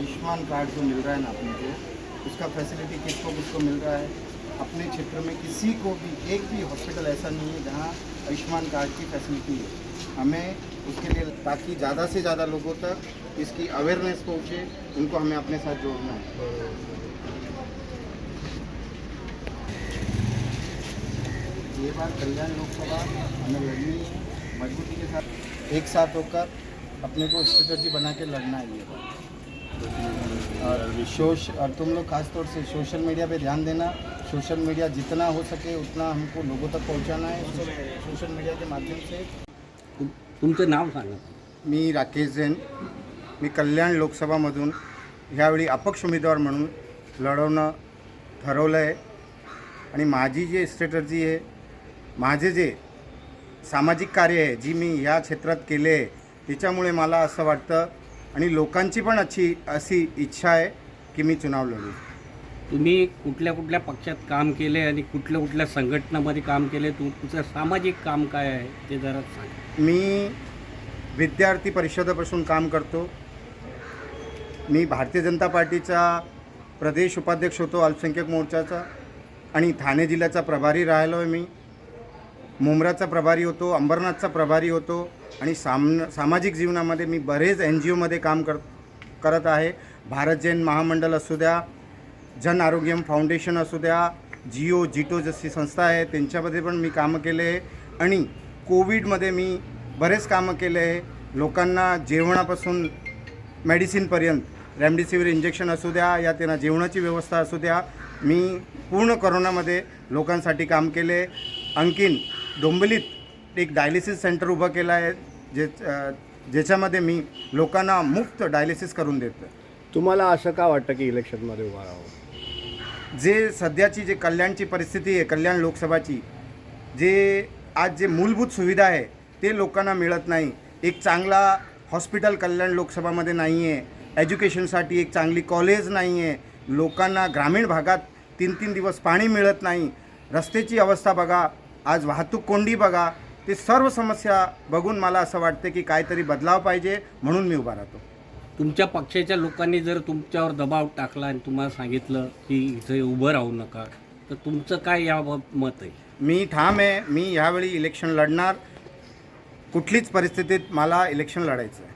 Ayushman card जो mill रहा है ना अपने को, उसका फैसिलिटी किसको किसको मिल रहा है? अपने क्षेत्र में किसी को भी, एक भी हॉस्पिटल ऐसा नहीं है जहाँ आयुष्मान कार्ड की फैसिलिटी है। हमें उसके लिए, ताकि ज़्यादा से ज़्यादा लोगों तक इसकी अवेयरनेस पहुँचे, उनको हमें अपने साथ जोड़ना है। ये बार कल्याण लोकसभा, हमें लड़नी है मजबूती के साथ, एक साथ होकर अपने को स्ट्रेटजी बना के लड़ना है ये बार और सोश और तुम लोग खास तौर से सोशल मीडिया पे ध्यान देना। सोशल मीडिया जितना हो सके उतना हमको लोगों तक पहुंचाना है सोशल मीडिया के माध्यम से। तुम- तुमचं नाव सांगा. मी राकेश जैन. मी कल्याण लोकसभामधून ह्यावेळी अपक्ष उमेदवार म्हणून लढवणं ठरवलं आहे आणि माझी जी स्ट्रॅटर्जी आहे माझे जे सामाजिक कार्य आहे जी मी ह्या क्षेत्रात केले आहे त्याच्यामुळे मला असं वाटतं आणि लोकांची पण अच्छी अशी इच्छा आहे की मी चुनाव लढू. तुम्ही कुठल्या कुठल्या पक्षात काम केले आणि कुठल्या कुठल्या संघटनामध्ये काम केले तु- तुमचं सामाजिक काम काय आहे? ते जरा सांगा. मी विद्यार्थी परिषदेपासून काम करतो. मी भारतीय जनता पार्टीचा प्रदेश उपाध्यक्ष होतो अल्पसंख्याक मोर्चाचा. आणि ठाणे जिल्ह्याचा प्रभारी राहिलो आहे मी. मुंब्राचा प्रभारी होतो अंबरनाथचा प्रभारी होतो. आणि साम सामाजिक जीवनामध्ये मी बरेच एन जी ओमध्ये काम कर करत आहे. भारत जैन महामंडळ असू द्या जन आरोग्यम फाउंडेशन असू द्या जिओ जिटो जशी संस्था आहे त्यांच्यामध्ये पण मी कामं केले आहे. आणि कोविडमध्ये मी बरेच कामं केले आहे. लोकांना जेवणापासून मेडिसिनपर्यंत रेमडेसिवीर इंजेक्शन असू द्या या त्यांना जेवणाची व्यवस्था असू द्या मी पूर्ण करोनामध्ये लोकांसाठी काम केले आणखीन डोंबलीत एक डायलिसिस सेंटर उभं केलं आहे जे ज्याच्यामध्ये मी लोकांना मुफ्त डायलिसिस करून देतो तुम्हाला असं का वाटतं की इलेक्शनमध्ये उभा राहावं? जे सध्याची जे कल्याणची परिस्थिती आहे कल्याण लोकसभाची जे आज जे मूलभूत सुविधा आहे ते लोकांना मिळत नाही. एक चांगला हॉस्पिटल कल्याण लोकसभामध्ये नाही आहे एज्युकेशनसाठी एक चांगली कॉलेज नाही आहे लोकांना ग्रामीण भागात तीन तीन दिवस पाणी मिळत नाही. रस्त्याची अवस्था बघा. आज वाहतूक कोंडी बघा. ते सर्व समस्या बघून मला असं वाटते की काहीतरी बदलाव पाहिजे म्हणून मी उभा राहतो. तुमच्या पक्षाच्या लोकांनी जर तुमच्यावर दबाव टाकला आणि तुम्हाला सांगितलं की इथे उभं राहू नका तर तुमचं काय याबाबत मत आहे? मी ठाम आहे. मी ह्यावेळी इलेक्शन लढणार. कुठलीच परिस्थितीत मला इलेक्शन लढायचं आहे.